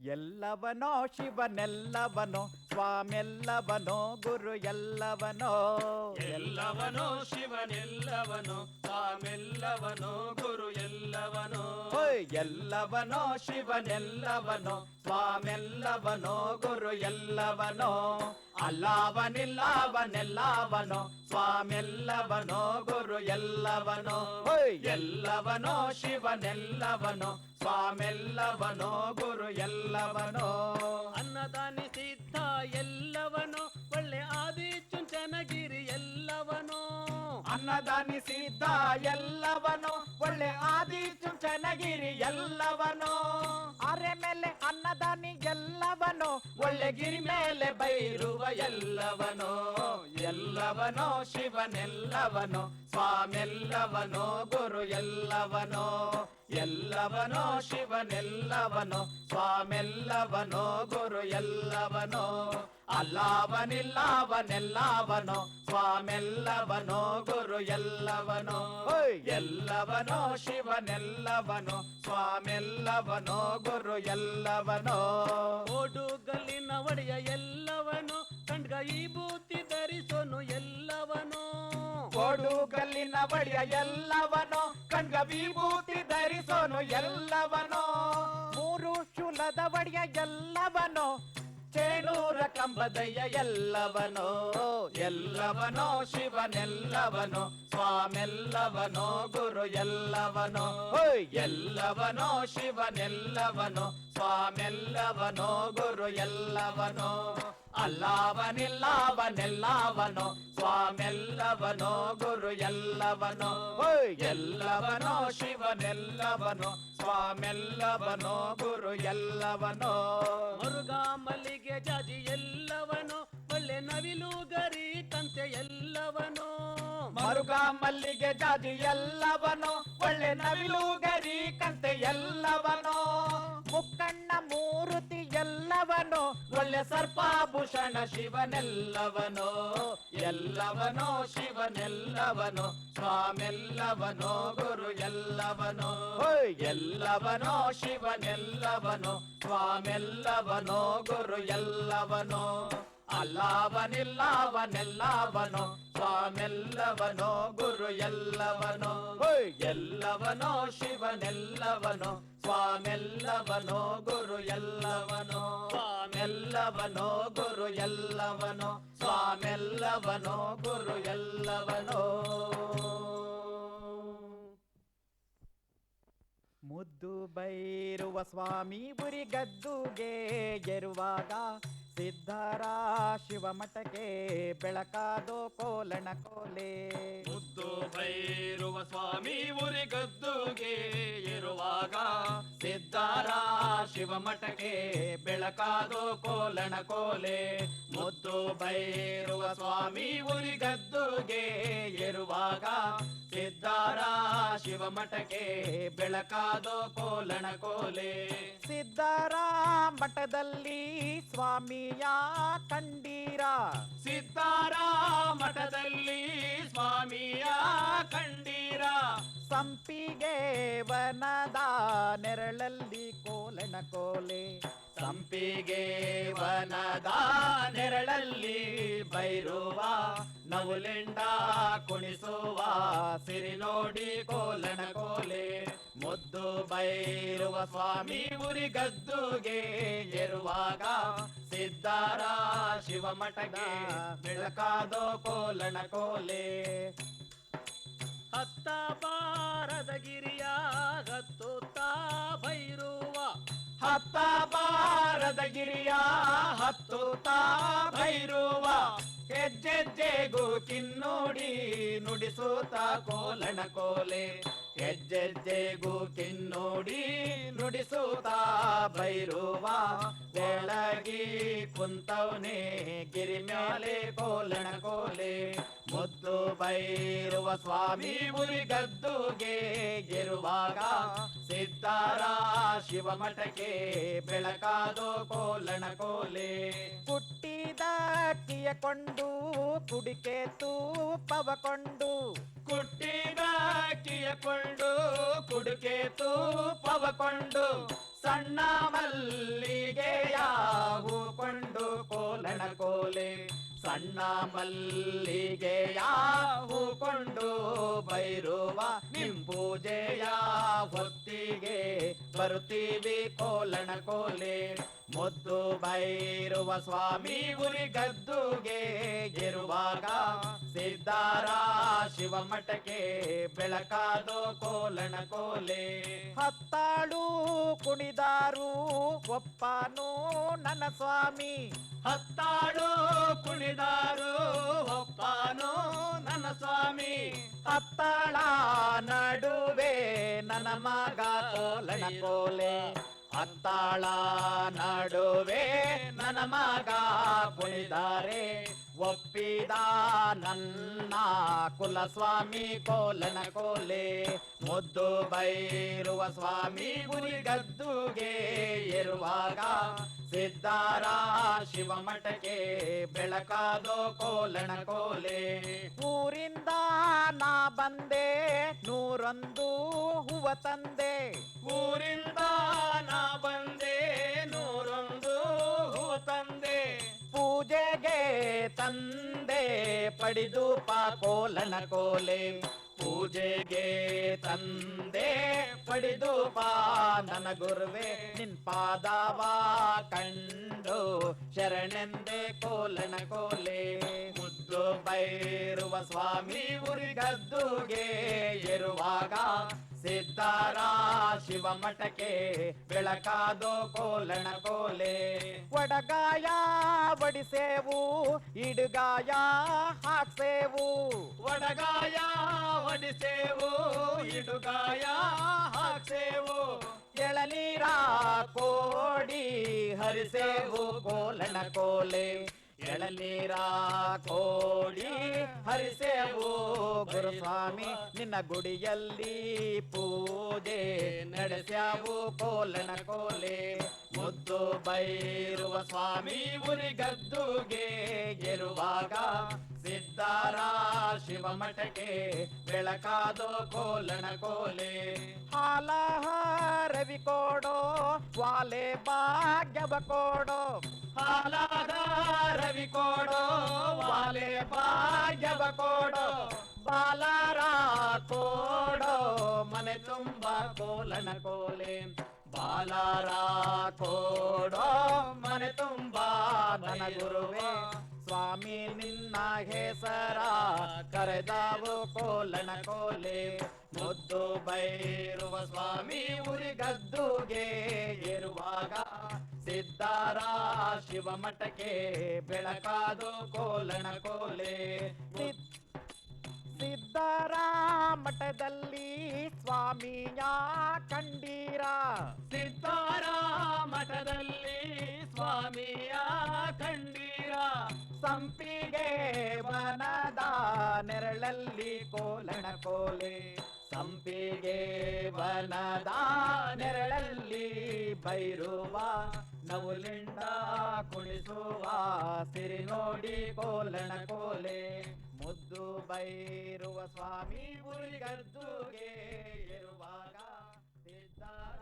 ಎಲ್ಲವನೋ ಶಿವನೆಲ್ಲವನೋ ಸ್ವಾಮೆಲ್ಲವನೋ ಗುರು ಎಲ್ಲವನೋ ಎಲ್ಲವನೋ ಶಿವನೆಲ್ಲವನೋ ತಾಮೆಲ್ಲವನೋ ಗುರು ಎಲ್ಲವನೋ ಓಯ್ ಎಲ್ಲವನೋ ಶಿವನೆಲ್ಲವನೋ ಸ್ವಾಮೆಲ್ಲವನೋ ಗುರು ಎಲ್ಲವನೋ ಅಲ್ಲವನಿಲ್ಲವನೆಲ್ಲವನೋ ಸ್ವಾಮೆಲ್ಲವನೋ ಗುರು ಎಲ್ಲವನೋ ಓಯ್ ಎಲ್ಲವನೋ ಶಿವನೆಲ್ಲವನೋ ಸ್ವಾಮೆಲ್ಲವನೋ ಗುರು ಎಲ್ಲವನೋ ಅನ್ನದಾನಿ ಅನ್ನದಾನಿ ಸಿದ್ಧ ಎಲ್ಲವನೋ, ಒಳ್ಳೆ ಆದಿ ಚುಂಚನಗಿರಿ ಎಲ್ಲವನೋ. ಅರೆ ಮೇಲೆ ಅನ್ನದಾನಿ ಎಲ್ಲವನೋ, ಒಳ್ಳೆ ಗಿರಿ ಮೇಲೆ ಬೈರುವ ಎಲ್ಲವನೋ. ಎಲ್ಲವನೋ ಶಿವನೆಲ್ಲವನೋ ಸ್ವಾಮೆಲ್ಲವನೋ ಗುರು ಎಲ್ಲವನೋ. ಎಲ್ಲವನೋ ಶಿವನೆಲ್ಲವನೋ ಸ್ವಾಮೆಲ್ಲವನೋ ಗುರು ಎಲ್ಲವನೋ. ಅಲ್ಲವನಿಲ್ಲವನೆಲ್ಲವನೋ ಸ್ವಾಮೆಲ್ಲವನೋ ಗುರು ಎಲ್ಲವನೋ. ಎಲ್ಲವನೋ ಶಿವನೆಲ್ಲವನೋ ಸ್ವಾಮೆಲ್ಲವನೋ ಗುರು ಎಲ್ಲವನೋ. ಓಡುಗಲಿನ ಒಡೆಯ ಎಲ್ಲವನು ಕಂಡ್ಗ ಈ ಬೂತಿ ಧರಿಸೋನು ಎಲ್ಲವನು. ಕೋಡು ಕಲ್ಲಿನ ಬಳಿಯ ಎಲ್ಲವನೋ. ಕಣ್ಗ ವಿಭೂತಿ ಧರಿಸೋನು ಎಲ್ಲವನೋ. ಮೂರು ಶೂಲದ ಬಡಿಯ ಎಲ್ಲವನೋ. ಚೇಣೂರ ಕಂಬದಯ್ಯ ಎಲ್ಲವನೋ. ಎಲ್ಲವನೋ, ಶಿವನೆಲ್ಲವನೋ. ಸ್ವಾಮೆಲ್ಲವನೋ, ಗುರು ಎಲ್ಲವನೋ. ಎಲ್ಲವನೋ, ಶಿವನೆಲ್ಲವನೋ. ಸ್ವಾಮೆಲ್ಲವನೋ, ಗುರು ಎಲ್ಲವನೋ. ಅಲ್ಲವನಿಲ್ಲವನೆಲ್ಲವನೋ ಸ್ವಾಮೆಲ್ಲವನೋ ಗುರು ಎಲ್ಲವನೋ ಎಲ್ಲವನೋ ಶಿವನೆಲ್ಲವನೋ ಸ್ವಾಮೆಲ್ಲವನೋ ಗುರು ಎಲ್ಲವನೋ ಮರುಗ ಮಲ್ಲಿಗೆ ಜಾಜಿ ಎಲ್ಲವನು ಒಳ್ಳೆ ನವಿಲು ಗರಿ ತಂತೆ ಎಲ್ಲವನೋ. ಮರುಗಾ ಮಲ್ಲಿಗೆ ಜಾಜಿ ಎಲ್ಲವನೋ ಒಳ್ಳೆ ನವಿಲು ಗರಿ ಕಂತೆ ಎಲ್ಲವನೋ. ಒಳ್ಳೆ ಸರ್ಪಾಭೂಷಣ ಶಿವನೆಲ್ಲವನೋ ಎಲ್ಲವನೋ ಶಿವನೆಲ್ಲವನೋ ಸ್ವಾಮೆಲ್ಲವನೋ ಗುರು ಎಲ್ಲವನೋ ಎಲ್ಲವನೋ ಶಿವನೆಲ್ಲವನೋ ಸ್ವಾಮೆಲ್ಲವನೋ ಗುರು ಎಲ್ಲವನೋ ಅಲ್ಲವನಿಲ್ಲವನೆಲ್ಲವನೋ ಸ್ವಾಮೆಲ್ಲವನೋ ಗುರು ಎಲ್ಲವನೋ ಎಲ್ಲವನೋ ಶಿವನೆಲ್ಲವನೋ ಸ್ವಾಮೆಲ್ಲವನೋ ಗುರು ಎಲ್ಲವನೋ. ಸ್ವಾಮೆಲ್ಲವನೋ ಗುರು ಎಲ್ಲವನೋ, ಸ್ವಾಮೆಲ್ಲವನೋ ಗುರು ಎಲ್ಲವನೋ. ಮುದ್ದು ಬೈರುವ ಸ್ವಾಮಿ ಬುರಿ ಗದ್ದುಗೆ ಗೆರುವಾಗ ಸಿದ್ಧರ ಶಿವಮಠಕ್ಕೆ ಬೆಳಕಾದೋ ಕೋಲಣ ಕೋಲೆ. ಮುದ್ದು ಬೈರುವ ಸ್ವಾಮಿ ಉರಿ ಗದ್ದುಗೆ ಇರುವಾಗ ಸಿದ್ಧರ ಶಿವಮಠಕ್ಕೆ ಬೆಳಕಾದೋ ಕೋಲಣ ಕೋಲೆ ಮುದ್ದು ಬೈರುವ ಸ್ವಾಮಿ ಉರಿ ಗದ್ದುಗೆ ಸಿದ್ದಾರ ಶಿವಮಠಕ್ಕೆ ಬೆಳಕಾದೋ ಕೋಲಣ ಕೋಲೆ. ಸಿದ್ದಾರ ಮಠದಲ್ಲಿ ಸ್ವಾಮಿಯ ಕಂಡೀರ. ಸಿದ್ದಾರ ಮಠದಲ್ಲಿ ಸ್ವಾಮಿಯ ಕಂಡೀರ. ಸಂಪಿಗೆ ವನದ ನೆರಳಲ್ಲಿ ಕೋಲಣ ಕೋಲೆ. ಸಂಪಿಗೆ ವನದ ನೆರಳಲ್ಲಿ ಬೈರುವ, ನವುಲೆಂಡ ಕುಣಿಸುವ, ಸಿರಿ ನೋಡಿ ಕೋಲನ ಕೋಲೆ, ಮುದ್ದು ಬೈರುವ ಸ್ವಾಮಿ ಉರಿ ಗದ್ದುಗೆ ಎರುವಾಗ ಸಿದ್ದಾರ ಶಿವಮಠಗೆ ಬೆಳಕಾದೋ ಕೋಲನ ಕೋಲೆ. ಹತ್ತ ಬಾರದ ಗಿರಿಯ ಹತ್ತುತ್ತಾ ಭೈರುವ ಹತ್ತ ಬಾರದ ಗಿರಿಯ ಹತ್ತುತ್ತಾ ಭೈರುವ ಹೆಜ್ಜೆಜ್ಜೆಗೂ ಕಿನ್ನೋಡಿ ನುಡಿಸೂತ ಕೋಲಣ ಕೋಲೆ. ಹೆಜ್ಜೆಜ್ಜೆಗೂ ಕಿನ್ನೋಡಿ ನುಡಿಸೂತ ಭೈರುವ ಬೆಳಗಿ ಕುಂತವನೇ ಗಿರಿ ಮ್ಯಾಲೆ ಕೋಲಣ ಕೋಲೆ. ಮುದ್ದು ಬೈರುವ ಸ್ವಾಮಿ ಮುರಿ ಗದ್ದುಗೆ ಗೆರುವಾಗ ಸಿದ್ದಾರ ಶಿವ ಮಠಕ್ಕೆ ಬೆಳಕಾದೋ ಕೋಲಣ ಕೋಲೆ. ಕುಟ್ಟಿದಾಕಿಯ ಕೊಂಡು ಕುಡಿಕೆ ತೂಪವ ಕೊಂಡು. ಕುಟ್ಟಿದಾಕಿಯ ಕೊಂಡು ಕುಡಿಕೆ ತೂಪವ ಕೊಂಡು. ಸಣ್ಣ ಮಲ್ಲಿಗೆಯ ಹೂಕೊಂಡು ಕೋಲಣ ಕೋಲೆ. ಬಣ್ಣ ಮಲ್ಲಿಗೆಯ ಹೂಕೊಂಡು ಬೈರುವ ನಿಂಬೂಜೆಯ ಹೊತ್ತಿಗೆ ಬರುತ್ತೀವಿ ಕೋಲಣ ಕೋಲೆ. ಮುದ್ದು ಬೈರುವ ಸ್ವಾಮಿ ಗುರಿ ಗದ್ದುಗೆ ಇರುವಾಗ ಸಿದ್ದಾರ ಶಿವಮಠಕ್ಕೆ ಬೆಳಕಾದೋ ಕೋಲಣ ಕೋಲೆ. ಹತ್ತಾಳು ಕುಣಿದಾರು ಒಪ್ಪನೋ ನನ್ನ ಸ್ವಾಮಿ. ಹತ್ತಾಳು ಕುಣಿದಾರು ಒಪ್ಪಾನು ನನ್ನ ಸ್ವಾಮಿ. ಹತ್ತಾಳ ನಡುವೆ ನನ್ನ ಮಗ ಕೋಲನ ಕೋಲೆ. ಹತ್ತಾಳ ನಡುವೆ ನನ್ನ ಮಗ ಕುಣಿದಾರೆ. ಒಪ್ಪಿದ ನನ್ನ ಕುಲಸ್ವಾಮಿ ಕೋಲನ ಕೋಲೆ, ಮುದ್ದು ಬೈರುವ ಸ್ವಾಮಿ ಗುರಿ ಗದ್ದುಗೆ ಇರುವಾಗ ಸಿದ್ದಾರ ಶಿವಮಠಕ್ಕೆ ಬೆಳಕಾದೋ ಕೋಲಣ ಕೋಲೆ. ಊರಿಂದ ನಾ ಬಂದೆ, ನೂರೊಂದು ಹೂವ ತಂದೆ. ಊರಿಂದ ನಾ ಬಂದೆ ನೂರೊಂದು ತಂದೆ ಪಡಿದು ಪಾಕೋಲನ ಕೋಲೆ. ಪೂಜೆಗೆ ತಂದೆ ಪಡಿದು ಪಾ ನನ್ನ ಗುರುವೆ. ನಿನ್ ಪಾದವ ಕಂಡು ಶರಣೆಂದೆ ಕೋಲನ ಕೋಲೆ. ಮುದ್ದು ಬೈರುವ ಸ್ವಾಮಿ ಉರಿ ಗದ್ದುಗೆ ಇರುವಾಗ ಸಿದ್ದಾರ ಶಿವಮಠಕ್ಕೆ ಬೆಳಕಾದೋ ಕೋಲಣ ಕೋಲೆ ಒಡಗಾಯ ಬಡಿಸೇವು ಇಡುಗಾಯ ಹಾಕ್ಸೇವು ಒಡಗಾಯ ಒಡಿಸೇವು ಇಡುಗಾಯ ಹಾಕ್ಸೇವು ಎಳನೀರ ಕೋಡಿ ಹರಿಸೇವು ಕೋಲಣ ಕೋಲೆ ಎಳನೀರ ಕೋಡಿ ಹರಿಸೇವು ಗುರುಸ್ವಾಮಿ ನಿನ್ನ ಗುಡಿಯಲ್ಲಿ ಪೂಜೆ ನಡೆಸ್ಯಾವು ಕೋಲನ ಕೋಲೆ. ಮುದ್ದು ಬೈರುವ ಸ್ವಾಮಿ ಉರಿ ಗದ್ದುಗೆ ಗೆರುವಾಗ ಸಿದ್ದಾರ ಶಿವಮಠಕ್ಕೆ ಬೆಳಕಾದೋ ಕೋಲನ ಕೋಲೆ. ಹಾಲ ರವಿ ಕೋಡೋ, ವಾಲೆ ಭಾಗ್ಯವ ಕೋಡೋ. ಹಾಲಾದ ರವಿ ಕೋಡೋ, ವಾಲೆ ಭಾಗ್ಯವ ಕೋಡೋ. ಕೋಲೆ ಬಾಲಾರ ಕೋಡೋ ಮನೆ ತುಂಬಾ ನನ್ನ ಗುರುವೆ ಸ್ವಾಮಿ ನಿನ್ನ ಹೆಸರ ಕರೆದಾವು ಕೋಲನ ಕೋಲೆ ಮುದ್ದು ಬೈರುವ ಸ್ವಾಮಿ ಉರಿ ಗದ್ದುಗೆ ಇರುವಾಗ ಸಿದ್ದಾರ ಶಿವಮಠಕ್ಕೆ ಬೆಳಕಾದು ಕೋಲನ ಕೋಲೆ. ಮಠದಲ್ಲಿ ಸ್ವಾಮಿಯ ಕಂಡೀರ. ಮಠದಲ್ಲಿ ಸ್ವಾಮಿಯ ಕಂಡೀರ. ಸಂಪಿಗೆ ವನದ ನೆರಳಲ್ಲಿ ಕೋಲಣ ಕೋಲೆ. ಸಂಪಿಗೆ ವನದ ನೆರಳಲ್ಲಿ ಬೈರುವ ನವುಲಿಂಡ ಕುಣಿಸುವ ಸಿರಿ ನೋಡಿ ಕೋಲಣ ಕೋಲೆ ಮುದ್ದು ಬೈರುವ ಸ್ವಾಮಿ ಉರಿಗದ್ದುಗೆ ಇರುವಾಗ ಸಿದ್ದಾರ